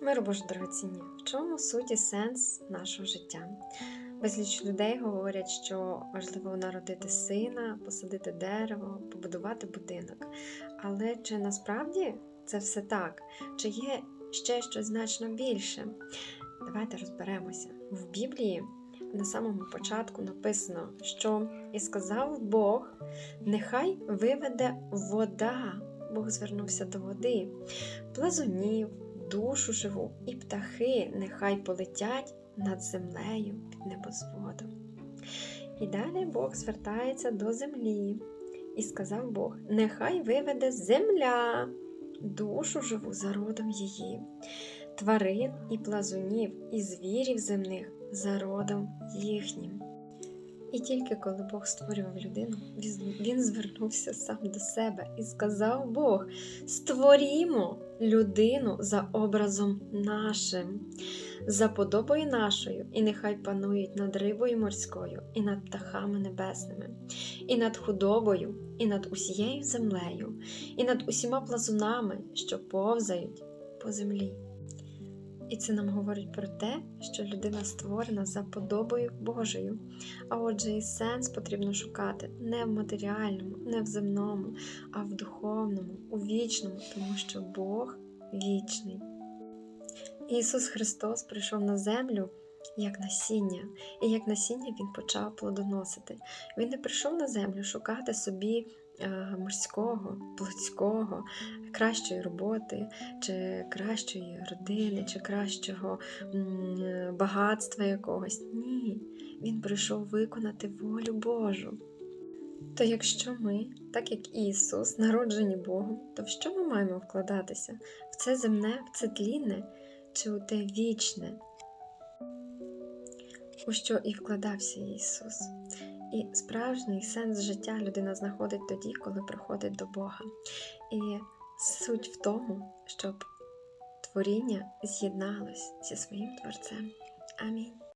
Миру Боже дорогоцінні, в чому суті сенс нашого життя? Безліч людей говорять, що важливо народити сина, посадити дерево, побудувати будинок. Але чи насправді це все так? Чи є ще щось значно більше? Давайте розберемося. В Біблії на самому початку написано, що і сказав Бог, нехай виведе вода. Бог звернувся до води, плазунів, душу живу, і птахи нехай полетять над землею під небозводом. І далі Бог звертається до землі. І сказав Бог: Нехай виведе земля, душу живу за родом її, тварин і плазунів, і звірів земних за родом їхнім. І тільки коли Бог створював людину, він- звернувся сам до себе і сказав Бог: створімо людину за образом нашим, за подобою нашою, і нехай панують над рибою морською, і над птахами небесними, і над худобою, і над усією землею, і над усіма плазунами, що повзають по землі. І це нам говорить про те, що людина створена за подобою Божою. А отже, і сенс потрібно шукати не в матеріальному, не в земному, а в духовному, у вічному, тому що Бог вічний. Ісус Христос прийшов на землю як насіння, і як насіння Він почав плодоносити. Він не прийшов на землю шукати собі морського, плотського, кращої роботи, чи кращої родини, чи кращого е, багатства якогось. Ні, він прийшов виконати волю Божу. То якщо ми, так як Ісус, народжені Богом, то в що ми маємо вкладатися? В це земне, в це тлінне чи у те вічне? У що і вкладався Ісус. І справжній сенс життя людина знаходить тоді, коли приходить до Бога. І суть в тому, щоб творіння з'єдналось зі своїм Творцем. Амінь.